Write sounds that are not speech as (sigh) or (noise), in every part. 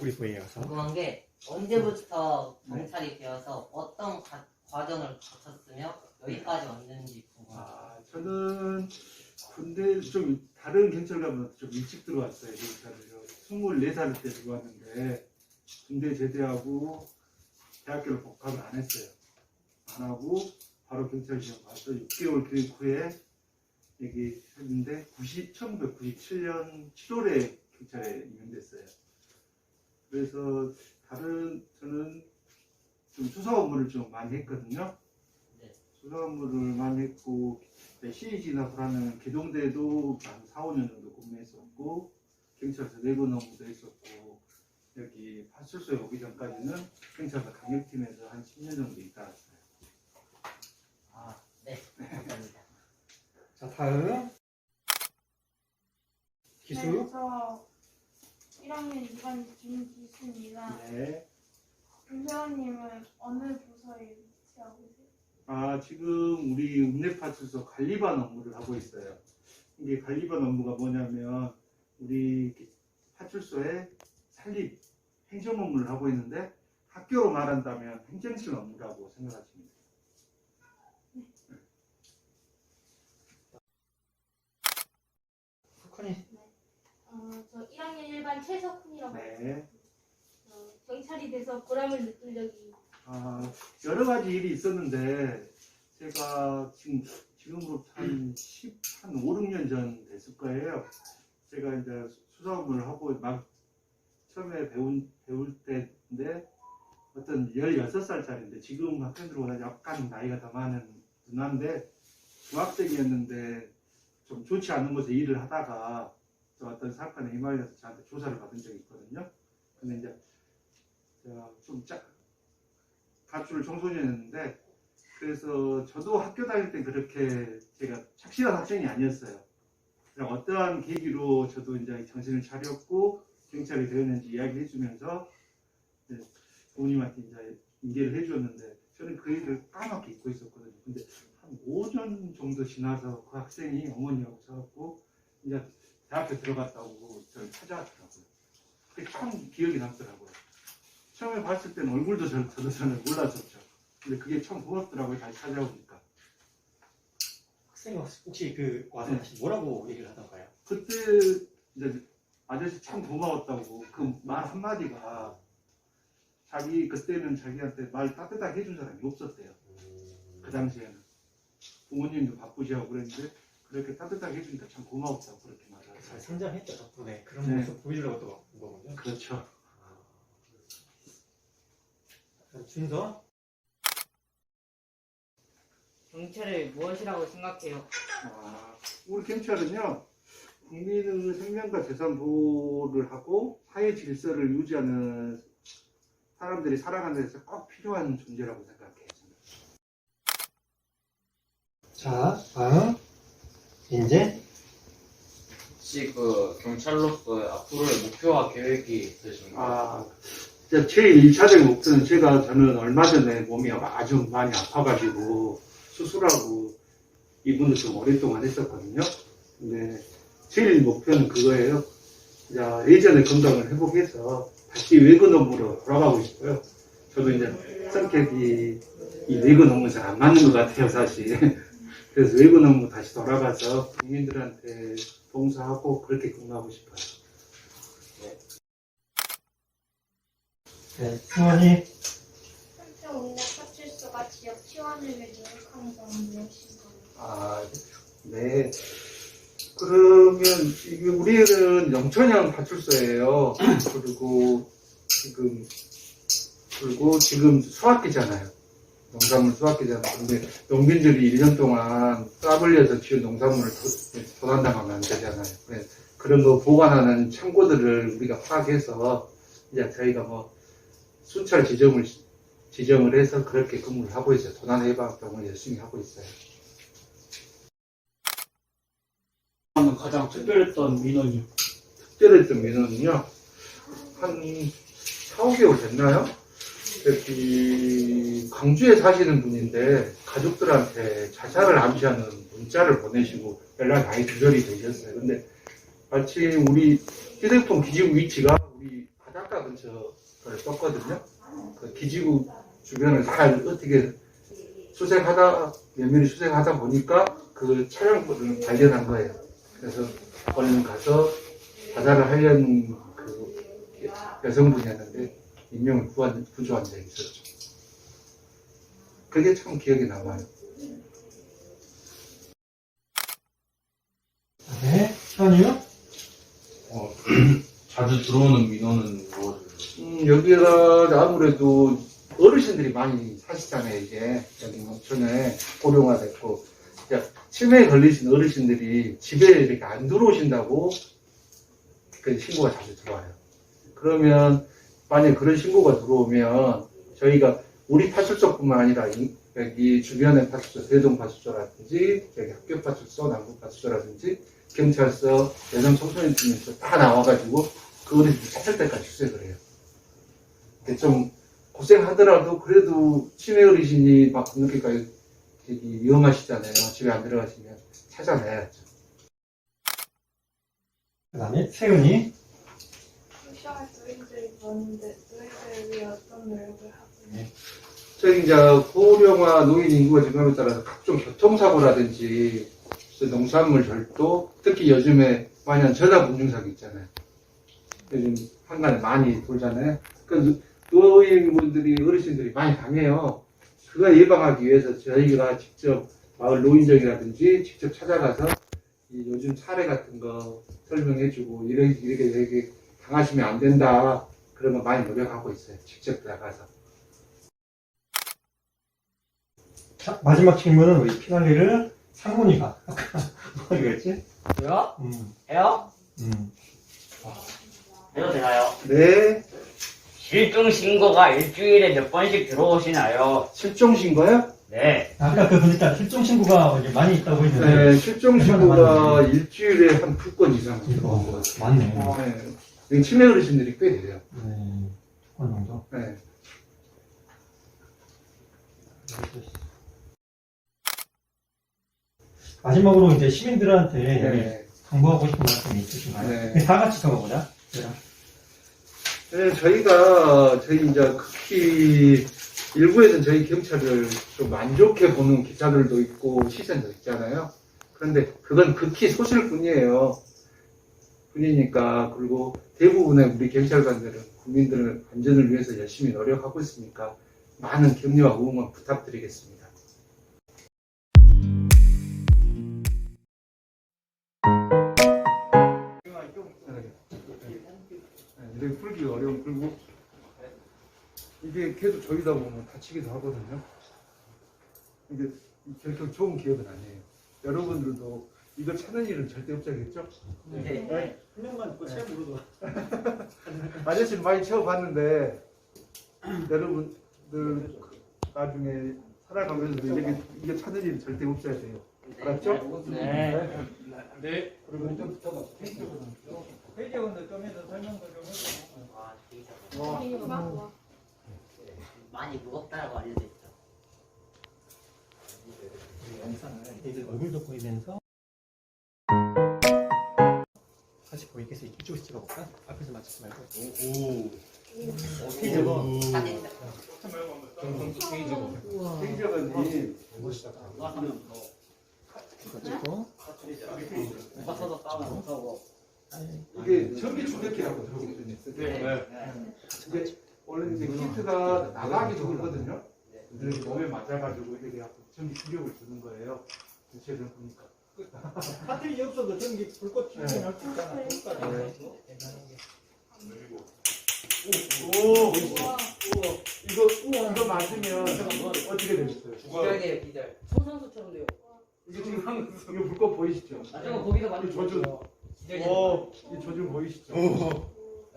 얼굴이 보여서 궁금한 게 언제부터 경찰이 되어서 어떤 가- 과정을 거쳤으며 여기까지 왔는지 궁금합니다. 아, 저는 군대 좀 다른 경찰 가면 좀 일찍 들어왔어요. 경찰을요. 24살 때 들어왔는데 군대 제대하고 대학교를 복학을 안 했어요. 안 하고 바로 경찰 시험 가서 6개월 교육 후에 여기 했는데 90, 1997년 7월에 경찰에 임명됐어요. 그래서 다른 저는 좀 수사 업무를 좀 많이 했거든요. 네. 수사 업무를 많이 했고 시위 진압을 하는 개동대도 한 4, 5년 정도 근무했었고 경찰서 내부 업무도 했었고 여기 파출소에 오기 전까지는 경찰서 강력팀에서 한 10년 정도 있다 왔어요. 아, 네. 감사합니다. 자 다음 기수 네, 저 1학년 2반 김기수입니다. 네. 김세원님은 어느 부서에 위치하고 계세요? 아, 지금 우리 읍내파출소 관리반 업무를 하고 있어요. 이게 관리반 업무가 뭐냐면 우리 파출소에 산립 행정 업무를 하고 있는데 학교로 말한다면 행정실 업무라고 생각하시면 돼요. 석훈이 어, 저 1학년 1반 최석훈이라고 네. 어, 경찰이 돼서 보람을 느낀 적이 아, 여러 가지 일이 있었는데 제가 지금 지금으로 한 10, 한 5, 6년 전 됐을 거예요. 제가 이제 수사 업무를 하고 막 처음에 배운 배울 때인데 어떤 16살짜리인데 지금 학생들보다 약간 나이가 더 많은 누나인데 중학생이었는데 좀 좋지 않은 곳에 일을 하다가 저 어떤 사건에 휘말려서 저한테 조사를 받은 적이 있거든요. 근데 이제 좀 짜, 가출을 청소년이었는데 그래서 저도 학교 다닐 때 그렇게 제가 착실한 학생이 아니었어요. 어떠한 계기로 저도 이제 정신을 차렸고 경찰이 되었는지 이야기해 주면서 부모님한테 이제 인계를 해 주었는데 저는 그 일을 까맣게 잊고 있었거든요. 근데 한 5년 정도 지나서 그 학생이 어머니하고 저갖고 이제 대학교 들어갔다고 저를 찾아왔더라고요. 그게 참 기억이 남더라고요. 처음에 봤을 때는 얼굴도 저, 저도 저는 몰랐었죠. 근데 그게 참 고맙더라고요. 다시 찾아오니까. 학생이 혹시 그 와서 네. 다시 뭐라고 얘기를 하던가요? 그때 이제 아저씨 참 고마웠다고 그 말 한마디가 자기 그때는 자기한테 말 따뜻하게 해준 사람이 없었대요. 그 당시에는 부모님도 바쁘시고 그랬는데 그렇게 따뜻하게 해주니까 참 고마웠다고 그렇게 잘 말하더라고요. 성장했죠 덕분에 그런 네. 모습 보여주려고 또 온 거군요. 그렇죠. 그럼 준서 경찰을 무엇이라고 생각해요? 아, 우리 경찰은요 국민의 생명과 재산 보호를 하고 사회 질서를 유지하는 사람들이 살아가는 데서 꼭 필요한 존재라고 생각해요. 저는. 자 다음 이제 혹시 그 경찰로서 앞으로의 목표와 계획이 있으신가요? 아, 제 1차적인 목표는 제가 저는 얼마 전에 몸이 아주 많이 아파가지고 수술하고 입원을 좀 오랫동안 했었거든요. 근데 제일 목표는 그거예요. 이제 예전의 건강을 회복해서 다시 외근 업무로 돌아가고 싶어요. 저도 이제 성격이 이 외근 업무 잘 안 맞는 것 같아요, 사실. 그래서 외근 업무 다시 돌아가서 국민들한테 봉사하고 그렇게 근무하고 싶어요. 네, 승원이 한평 읍내 파출소가 지역 치원을 위해 노력하는 점은 무엇인가요? 아, 네. 그러면 이게 우리는 영천형 파출소예요. 그리고 지금 그리고 지금 수학기잖아요. 농산물 수학기잖아요. 근데 농민들이 1년 동안 땀 흘려서 지은 농산물을 도- 도난당하면 안 되잖아요. 그래서 그런 거 보관하는 창고들을 우리가 파악해서 이제 저희가 뭐 순찰 지점을 지정을 해서 그렇게 근무를 하고 있어요. 도난 예방 활동을 열심히 하고 있어요. 가장 특별했던 민원이요. 특별했던 민원은요, 한 4, 5개월 됐나요? 여기 광주에 사시는 분인데 가족들한테 자살을 암시하는 문자를 보내시고 연락이 많이 두절이 되셨어요. 근데 마침 우리 휴대폰 기지국 위치가 우리 바닷가 근처를 떴거든요. 그 기지국 주변을 잘 어떻게 수색하다 면밀히 수색하다 보니까 그 차량권을 발견한 거예요. 그래서 얼른 가서 자살을 하려는 그 여성분이었는데 인명을 구한, 구조한 적이 있었죠. 그게 참 기억에 남아요. 네. 시간이요? 어, (clears throat) 자주 들어오는 민원은 뭐 음, 여기가 아무래도 어르신들이 많이 사시잖아요, 이제. 여기 농촌에 고령화됐고. 이제 치매에 걸리신 어르신들이 집에 이렇게 안 들어오신다고 그 신고가 자주 들어와요. 그러면, 만약에 그런 신고가 들어오면 저희가 우리 파출소뿐만 아니라 이- 여기 주변의 파출소, 대동 파출소라든지, 여기 학교 파출소, 남부 파출소라든지, 경찰서, 여성 청소년 팀에서 다 나와가지고 그 어르신들 찾을 때까지 수색을 해요. 좀 고생하더라도 그래도 치매 어르신이 막 그렇게까지 되게 위험하시잖아요. 집에 안 들어가시면 찾아내야죠. 그 다음에 세은이. 있나요? 저희 이제 고령화 노인 인구가 증가함에 따라서 각종 교통사고라든지 농산물 절도, 특히 요즘에 많이 한 전화 분중사고 있잖아요. 요즘 한간에 많이 돌잖아요. 그 노인분들이 어르신들이 많이 당해요. 그거 예방하기 위해서 저희가 직접 마을 노인정이라든지 직접 찾아가서 이 요즘 사례 같은 거 설명해주고 이렇게 이렇게 이렇게 당하시면 안 된다 그런 거 많이 노력하고 있어요. 직접 나가서. 자, 마지막 질문은 우리 피날리를 상훈이가. 뭐라 그랬지? 왜요? 음, 해요? 음. 해도 되나요? 네. 실종 신고가 일주일에 몇 번씩 들어오시나요? 실종 신고요? 네. 아까 그 보니까 실종 신고가 이제 많이 있다고 했는데. 네, 실종 신고가 일주일에 한 두 건 이상 들어온 것 어, 같아요. 맞네. 네. 여기 치매 어르신들이 꽤 돼요. 네. 두건 정도. 네. 마지막으로 이제 시민들한테 네. 당부하고 싶은 말씀이 있으신가요? 네. 다 같이 적어보자. 네, 저희가 저희 이제 극히 일부에서는 저희 경찰을 좀 안 좋게 보는 기사들도 있고 시선도 있잖아요. 그런데 그건 극히 소실 뿐이에요. 뿐이니까 그리고 대부분의 우리 경찰관들은 국민들의 안전을 위해서 열심히 노력하고 있으니까 많은 격려와 응원 부탁드리겠습니다. 네, 이렇게 풀기가 어려운 풀고 이게 계속 저기다 보면 다치기도 하거든요. 이게 결코 좋은 기억은 아니에요. 여러분들도 이거 찾는 일은 절대 없자겠죠? 네. 한 명만 그 체험 으로도 아저씨 많이 채워봤는데 여러분들 나중에 살아가면서 이게 이게 찾는 일은 절대 없어야 돼요. 알았죠? 네. 네. 그리고 좀 붙어봐. 회계원들 좀 해서 설명도 좀 해줘. 와, 되게 잘 많이 무겁다라고 알려져 있죠. 영상을 얼굴도 보이면서 다시 보이겠어 이쪽에서 찍어볼까? 앞에서 맞추지 말고 오. 페이지고 사진 회계원이 이거 찍고 벗어서 싸우면 무서워. 이게 전기 충격기라고 들어보거든요. 네. 이게 원래 이제 키트가 나가기도 하거든요. 이렇게 몸에 맞아가지고 이렇게 전기 충격을 주는 거예요. 제가 보니까. 배터리 없어도 전기 불꽃 튀면 할수 있잖아 오, 이거 이거 맞으면 어떻게 되겠어요? 기절이에요, 기절. 청산소처럼 돼요. 이게 지금 이거 불꽃 보이시죠? 아, 저거 거기서 이 맞는 조준, 기절이 어, 이 조준 보이시죠?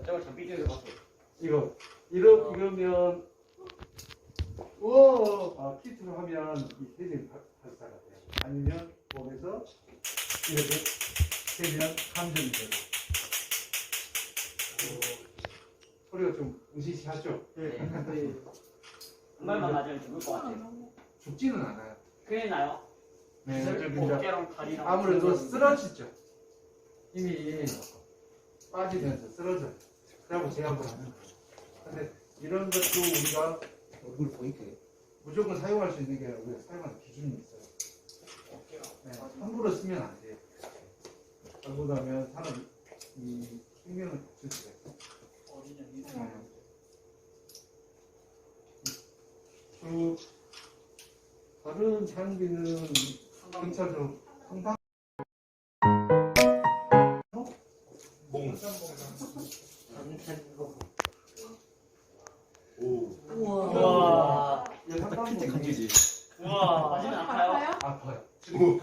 저걸 잠비 쪽에서 봤어. 이거 이러 이러면 우와, 아, 키트로 하면 이 세진이 발사가 돼요. 아니면 이렇게 세면 감전이 되고. 어, 소리가 좀 으시시하죠? 네. 한 발만 맞으면 죽을 것 같아요. 죽지는 않아요. 큰일 나요. 네, 이제 어깨랑 다리랑. 아무래도 쓰러지죠. 힘이 빠지면서 쓰러져요. 그래고 제압을 하는 거예요. 근데 이런 것도 우리가 얼굴 보이게. 무조건 사용할 수 있는 게 우리가 사용하는 기준이 있어요. 네, 함부로 쓰면 안 돼요. 잘못하면 사람 이 생명을 다칠 수가 있어요. 네. 그 다른 장비는 경찰서 상당 몽. 오. 우와. 상당 필때 강제지. 우와. 맞으면 아파요? 아파요.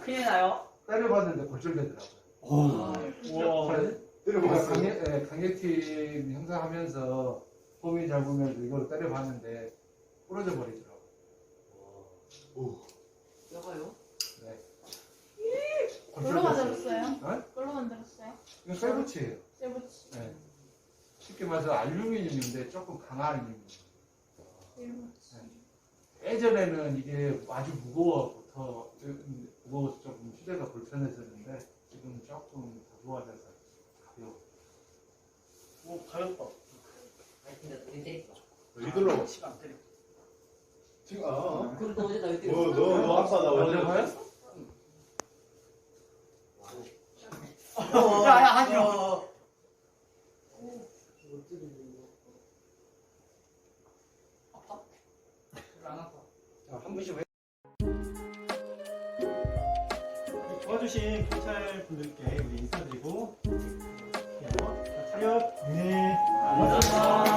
큰일 나요? 때려봤는데 골절되더라고요. 우와. 제가 강력, 예, 강력팀 형사하면서 폼이 잡으면서 이걸 때려봤는데 부러져 버리더라고요. 여가요? 뭘로 만들었어요? 어? 뭘로 만들었어요? 이거 쇠붙이에요. 쇠붙이. 네. 쉽게 말해서 알루미늄인데 조금 강한 알루미늄. 쇠붙이. 예전에는 이게 아주 무거워부터 무거워서 조금 휴대가 불편했었는데 지금 조금 더 좋아져서 가벼워. 오, 가렸다. 아니 근데 왜 때렸어? 이들로. 시간 때려. 지금, 아. 그럼 너 어제 나왜 때렸어? 너, 너, 너 아까 나 어제 어제 봐요? 야, 야, 하지 마. 자, 한 분씩 왜? 도와주신 경찰 분들께 우리 인사드리고. 자, 차렷. 네. 고맙습니다.